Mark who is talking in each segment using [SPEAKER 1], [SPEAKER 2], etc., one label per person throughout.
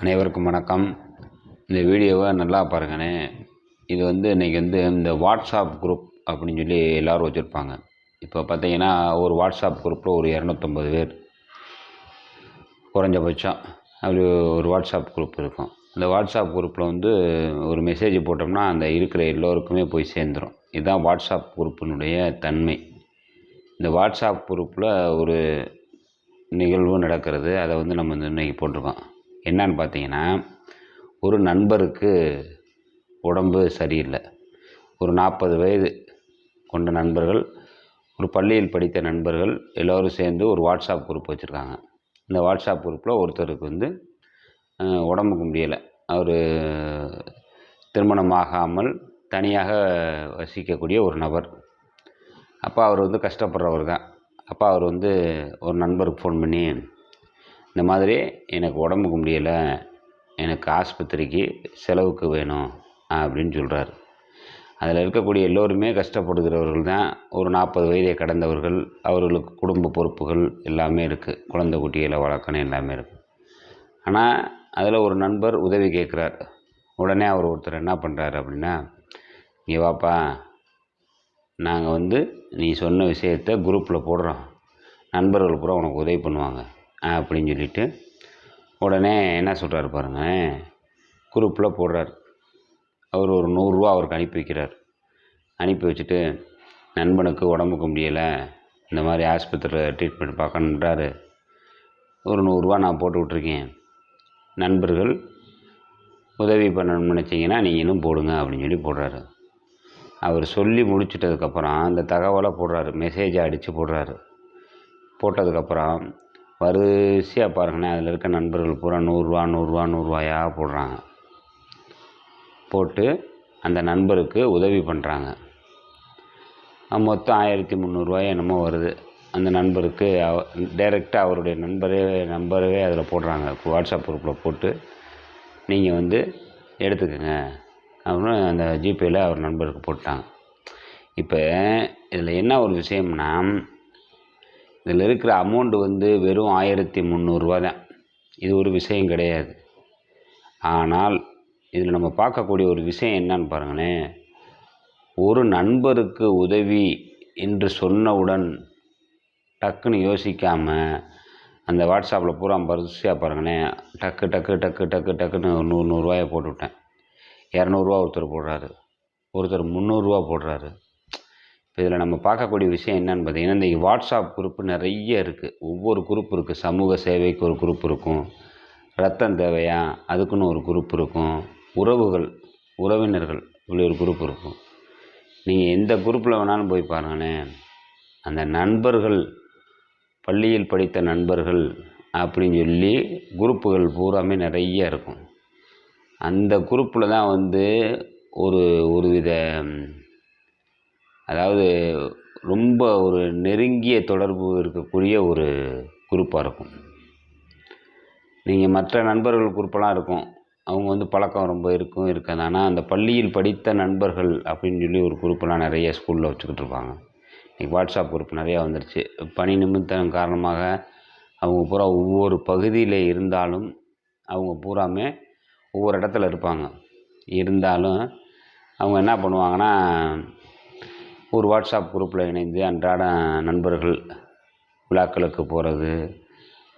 [SPEAKER 1] அனைவருக்கும் வணக்கம். இந்த வீடியோவை நல்லா பாருங்கண்ணே. இது வந்து இன்றைக்கி வந்து இந்த வாட்ஸ்அப் குரூப் அப்படின்னு சொல்லி எல்லோரும் வச்சுருப்பாங்க. இப்போ பார்த்தீங்கன்னா ஒரு வாட்ஸ்அப் குரூப்பில் ஒரு இரநூத்தம்பது பேர். குறைஞ்சபட்சம் அப்படி ஒரு வாட்ஸ்அப் குரூப் இருக்கும். அந்த வாட்ஸ்அப் குரூப்பில் வந்து ஒரு மெசேஜ் போட்டோம்னா அந்த இருக்கிற எல்லோருக்குமே போய் சேர்ந்துடும் இதுதான் வாட்ஸ்அப் குரூப்பினுடைய தன்மை. இந்த வாட்ஸ்அப் குரூப்பில் ஒரு நிகழ்வு நடக்கிறது. அதை வந்து நம்ம வந்து இன்னைக்கு போட்டிருக்கோம். என்னன்னு பார்த்தீங்கன்னா ஒரு நண்பருக்கு உடம்பு சரியில்லை. ஒரு நாற்பது வயது கொண்ட நண்பர்கள் ஒரு பள்ளியில் படித்த நண்பர்கள் எல்லோரும் சேர்ந்து ஒரு வாட்ஸ்அப் குரூப் வச்சுருக்காங்க. இந்த வாட்ஸ்அப் குரூப்பில் ஒருத்தருக்கு வந்து உடம்புக்கு முடியலை. அவர் திருமணமாகாமல் தனியாக வசிக்கக்கூடிய ஒரு நபர். அப்போ அவர் வந்து கஷ்டப்படுறவர் தான். அப்போ அவர் வந்து ஒரு நண்பருக்கு ஃபோன் பண்ணி இந்த மாதிரி எனக்கு உடம்புக்கு முடியலை எனக்கு ஆஸ்பத்திரிக்கு செலவுக்கு வேணும் அப்படின்னு சொல்கிறார் அதில் இருக்கக்கூடிய எல்லோருமே கஷ்டப்படுகிறவர்கள் தான் ஒரு நாற்பது வயதை கடந்தவர்கள் அவர்களுக்கு குடும்ப பொறுப்புகள் எல்லாமே இருக்குது குழந்தை குட்டிகளை வளர்க்கணும் எல்லாமே இருக்குது ஆனால் அதில் ஒரு நண்பர் உதவி கேட்குறார் உடனே அவர் ஒருத்தர் என்ன பண்ணுறாரு அப்படின்னா இங்கே வாப்பா நாங்கள் வந்து நீ சொன்ன விஷயத்த குரூப்பில் போடுறோம். நண்பர்கள் பூரா உனக்கு உதவி பண்ணுவாங்க. அப்படின்னு சொல்லிட்டு உடனே என்ன சொல்கிறாரு பாருங்க குரூப்பில் போடுறார். அவர் ஒரு நூறுரூவா அவருக்கு அனுப்பி வைக்கிறார். அனுப்பி வச்சுட்டு நண்பனுக்கு உடம்புக்கு முடியலை இந்த மாதிரி ஆஸ்பத்திரியில் ட்ரீட்மெண்ட் பார்க்கணுன்றாரு ஒரு நூறுரூவா நான் போட்டு விட்ருக்கேன் நண்பர்கள் உதவி பண்ணணும்னு நினச்சிங்கன்னா நீங்களும் போடுங்க அப்படின்னு சொல்லி போடுறாரு. அவர் சொல்லி முடிச்சிட்டதுக்கப்புறம் அந்த தகவலை போடுறாரு. மெசேஜை அடித்து போடுறாரு. போட்டதுக்கப்புறம் வரிசையாக பாருங்கண்ணே. அதில் இருக்க நண்பர்கள் பூரா நூறுரூவா நூறுரூவா நூறுரூவாயா போடுறாங்க. போட்டு அந்த நண்பருக்கு உதவி பண்ணுறாங்க மொத்தம் ஆயிரத்தி முந்நூறுரூவாயோ என்னமோ வருது. அந்த நண்பருக்கு அவ டைரெக்டாக அவருடைய நண்பரே நம்பரவே அதில் போடுறாங்க. வாட்ஸ்அப் குரூப்பில் போட்டு நீங்கள் வந்து எடுத்துக்கோங்க. அப்படின்னு அந்த ஜிபேயில் அவர் நண்பருக்கு போட்டாங்க. இப்போ இதில் என்ன ஒரு விஷயம்னா இதில் இருக்கிற அமௌண்ட்டு வந்து வெறும் ஆயிரத்தி முந்நூறுரூவா தான். இது ஒரு விஷயம் கிடையாது. ஆனால் இதில் நம்ம பார்க்கக்கூடிய ஒரு விஷயம் என்னன்னு பாருங்களேன். ஒரு நண்பருக்கு உதவி என்று சொன்னவுடன் டக்குன்னு யோசிக்காமல் அந்த வாட்ஸ்அப்பில் பூரா வரிசையாக பாருங்களேன். டக்கு டக்கு டக்கு டக்கு டக்குன்னு நூறு நூறுரூவாயை போட்டுவிட்டேன். இரநூறுவா ஒருத்தர் போடுறாரு. ஒருத்தர் முந்நூறுரூவா போடுறாரு. இதில் நம்ம பார்க்கக்கூடிய விஷயம் என்னன்னு பார்த்தீங்கன்னா இந்த வாட்ஸ்அப் குரூப் நிறைய இருக்குது ஒவ்வொரு குரூப் இருக்குது சமூக சேவைக்கு ஒரு குரூப் இருக்கும். ரத்தம் தேவையா? அதுக்குன்னு ஒரு குரூப் இருக்கும். உறவுகள் உறவினர்கள் இப்படி ஒரு குரூப் இருக்கும். நீங்கள் எந்த குரூப்பில் வேணாலும் போய் பாருங்களேன். அந்த நண்பர்கள் பள்ளியில் படித்த நண்பர்கள் அப்படின்னு சொல்லி குரூப்புகள் பூராமே நிறைய இருக்கும். அந்த குரூப்பில் தான் வந்து ஒரு ஒரு வித அதாவது ரொம்ப ஒரு நெருங்கிய தொடர்பு இருக்கக்கூடிய ஒரு குரூப்பாக இருக்கும். நீங்கள் மற்ற நண்பர்கள் குரூப்பெல்லாம் இருக்கும். அவங்க வந்து பழக்கம் ரொம்ப இருக்கும் இருக்காது. ஆனால் அந்த பள்ளியில் படித்த நண்பர்கள் அப்படின்னு சொல்லி ஒரு குரூப்பெல்லாம் நிறைய ஸ்கூலில் வச்சுக்கிட்டு இருப்பாங்க. இன்றைக்கி வாட்ஸ்அப் குரூப் நிறையா வந்துருச்சு. பணி நிமித்தம் காரணமாக அவங்க பூரா ஒவ்வொரு பகுதியில் இருந்தாலும் அவங்க பூராமே ஒவ்வொரு இடத்துல இருப்பாங்க. இருந்தாலும் அவங்க என்ன பண்ணுவாங்கன்னா ஒரு வாட்ஸ்அப் குரூப்பில் இணைந்து அன்றாட நண்பர்கள் விழாக்களுக்கு போகிறது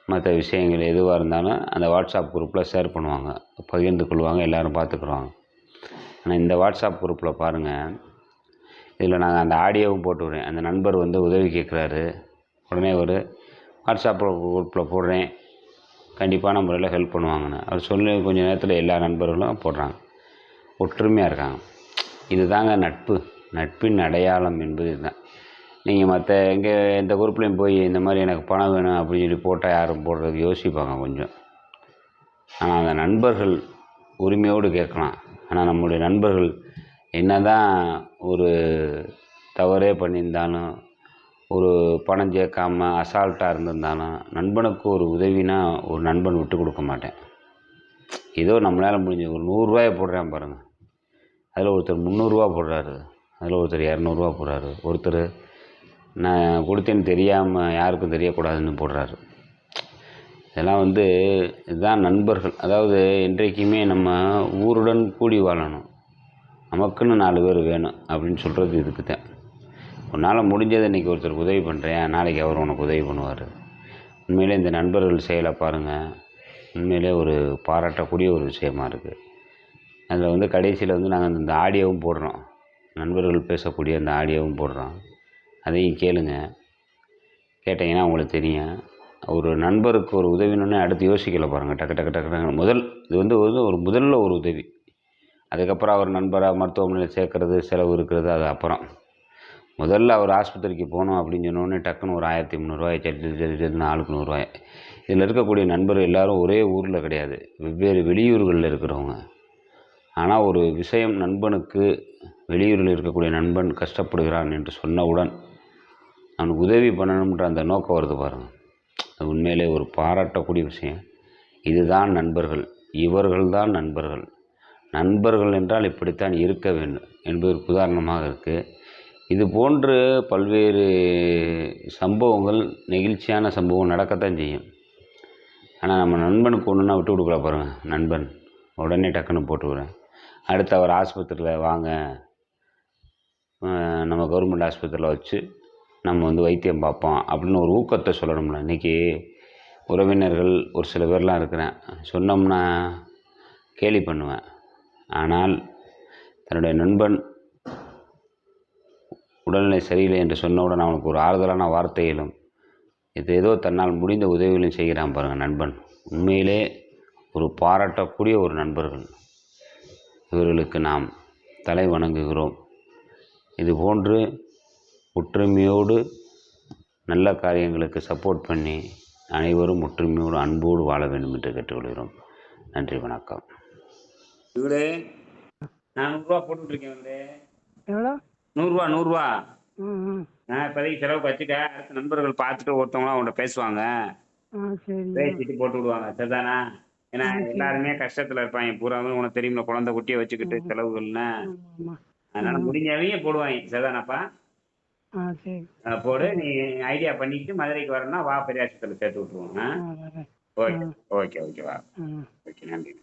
[SPEAKER 1] மற்ற விஷயங்கள் எதுவாக இருந்தாலும் அந்த வாட்ஸ்அப் குரூப்பில் ஷேர் பண்ணுவாங்க பகிர்ந்து கொள்வாங்க எல்லோரும் பார்த்துக்குருவாங்க. ஆனால் இந்த வாட்ஸ்அப் குரூப்பில் பாருங்கள் இதில் நாங்கள் அந்த ஆடியோவும் போட்டு விடுறேன். அந்த நண்பர் வந்து உதவி கேட்குறாரு உடனே ஒரு வாட்ஸ்அப் குரூப்பில் போடுறேன் கண்டிப்பான முறையில் ஹெல்ப் பண்ணுவாங்கன்னு. அவர் சொல்லி கொஞ்ச நேரத்தில் எல்லா நண்பர்களும் போடுறாங்க ஒற்றுமையாக இருக்காங்க. இதுதாங்க நட்பு. நட்பின் அடையாளம் என்பது இதுதான். நீங்கள் மற்ற எங்கே எந்த குரூப்லேயும் போய் இந்த மாதிரி எனக்கு பணம் வேணும் அப்படின்னு சொல்லி போட்டால் யாரும் போடுறதுக்கு யோசிப்பாங்க கொஞ்சம். ஆனால் அந்த நண்பர்கள் உரிமையோடு கேட்கலாம். ஆனால் நம்முடைய நண்பர்கள் என்ன தான் ஒரு தவறே பண்ணியிருந்தாலும் ஒரு பணம் சேர்க்காமல் அசால்ட்டாக இருந்திருந்தாலும் நண்பனுக்கு ஒரு உதவினா ஒரு நண்பன் விட்டு கொடுக்க மாட்டேன். ஏதோ நம்மளால் முடிஞ்ச ஒரு நூறுரூவாயை போடுறேன் பாருங்கள் அதில் ஒருத்தர் முந்நூறுரூவா போடுறாரு. அதில் ஒருத்தர் இரநூறுவா போடுறாரு. ஒருத்தர் நான் கொடுத்தேன்னு தெரியாமல் யாருக்கும் தெரியக்கூடாதுன்னு போடுறாரு. இதெல்லாம் வந்து இதுதான் நண்பர்கள். அதாவது இன்றைக்குமே நம்ம ஊருடன் கூடி வாழணும். நமக்குன்னு நாலு பேர் வேணும் அப்படின்னு சொல்கிறது இதுக்கு தான். உன்னால் முடிஞ்சதை இன்றைக்கி ஒருத்தருக்கு உதவி பண்ணுறேன் நாளைக்கு அவர் உனக்கு உதவி பண்ணுவார். உண்மையிலே இந்த நண்பர்கள் செயலை பாருங்கள் உண்மையிலே ஒரு பாராட்டக்கூடிய ஒரு விஷயமா இருக்குது அதில் வந்து கடைசியில் வந்து நாங்கள் இந்த ஆடியோவும் போடுறோம். நண்பர்கள் பேசக்கூடிய அந்த ஆடியோவும் போடுறோம் அதையும் கேளுங்க. கேட்டிங்கன்னா உங்களுக்கு தெரியும். ஒரு நண்பருக்கு ஒரு உதவினோடனே அடுத்து யோசிக்கல பாருங்கள் டக்கு டக்கு டக்கு டக்கு முதல் இது வந்து ஒரு ஒரு முதல்ல ஒரு உதவி. அதுக்கப்புறம் அவர் நண்பராக மருத்துவமனையில் சேர்க்கறது செலவு இருக்கிறது அது அப்புறம். முதல்ல அவர் ஆஸ்பத்திரிக்கு போகணும் அப்படின்னு சொன்னோடனே டக்குன்னு ஒரு ஆயிரத்தி முந்நூறுரூவாய் சரி நாலுக்கு நூறுரூவாய் இதில் இருக்கக்கூடிய நண்பர் எல்லாரும் ஒரே ஊரில் கிடையாது. வெவ்வேறு வெளியூர்களில் இருக்கிறவங்க. ஆனால் ஒரு விஷயம் நண்பனுக்கு வெளியூரில் இருக்கக்கூடிய நண்பன் கஷ்டப்படுகிறான் என்று சொன்னவுடன் அவனுக்கு உதவி பண்ணணுன்ற அந்த நோக்கம் வருது பாருங்கள் அது உண்மையிலே ஒரு பாராட்டக்கூடிய விஷயம். இதுதான் நண்பர்கள். இவர்கள்தான் நண்பர்கள். நண்பர்கள் என்றால் இப்படித்தான் இருக்க வேண்டும் என்பதற்கு உதாரணமாக இருக்குது இது போன்று பல்வேறு சம்பவங்கள் நெகிழ்ச்சியான சம்பவம் நடக்கத்தான் செய்யும். ஆனால் நம்ம நண்பனுக்கு ஒன்றுனா விட்டு கொடுக்கல பாருங்கள் நண்பன். உடனே டக்குன்னு போட்டுக்கிறேன் அடுத்து அவர் ஆஸ்பத்திரியில் வாங்க நம்ம கவர்மெண்ட் ஆஸ்பத்திரியில் வச்சு நம்ம வந்து வைத்தியம் பார்ப்போம் அப்படின்னு ஒரு ஊக்கத்தை சொல்லணும்ல. இன்றைக்கி உறவினர்கள் ஒரு சில பேர்லாம் இருக்கிறேன். சொன்னோம்னா கேலி பண்ணுவேன். ஆனால் தன்னுடைய நண்பன் உடல்நிலை சரியில்லை என்று சொன்னவுடன் அவனுக்கு ஒரு ஆறுதலான வார்த்தையிலும் இது ஏதோ தன்னால் முடிந்த உதவிகளையும் செய்கிறான் பாருங்கள் நண்பன். உண்மையிலே ஒரு பாராட்டக்கூடிய ஒரு நண்பர்கள். இவர்களுக்கு நாம் தலை வணங்குகிறோம். இது போன்று ஒற்றுமையோடு நல்ல காரியங்களுக்கு சப்போர்ட் பண்ணி அனைவரும் ஒற்றுமையோடு அன்போடு வாழ வேண்டும் என்று கேட்டுக்கொள்கிறோம். நன்றி வணக்கம். இவரு நான் நூறுரூவா போட்டுட்ருக்கேன் வந்து
[SPEAKER 2] எவ்வளோ?
[SPEAKER 1] நூறுரூவா நூறுரூவா. நான் இப்போதைக்கு வச்சுட்டேன் அடுத்து நண்பர்கள் பார்த்துட்டு ஒருத்தவங்களாம் உங்கள்கிட்ட பேசுவாங்க. பேசிட்டு போட்டு விடுவாங்க. சரிதானா? ஏன்னா எல்லாருமே கஷ்டத்தில் இருப்பாங்க. பூராமே உனக்கு தெரியும்ல குழந்தை குட்டியை வச்சுக்கிட்டு செலவுகள்னு. அதனால முடிஞ்சவங்க போடுவாங்க. சரிதானாப்பா? போடு. நீ ஐடியா பண்ணிட்டு மதுரைக்கு வரணும்னா வா பெரியாசத்தில் சேர்த்து
[SPEAKER 2] வரேன்.
[SPEAKER 1] ஓகே. Okay okay. வா. ஓகே நன்றி.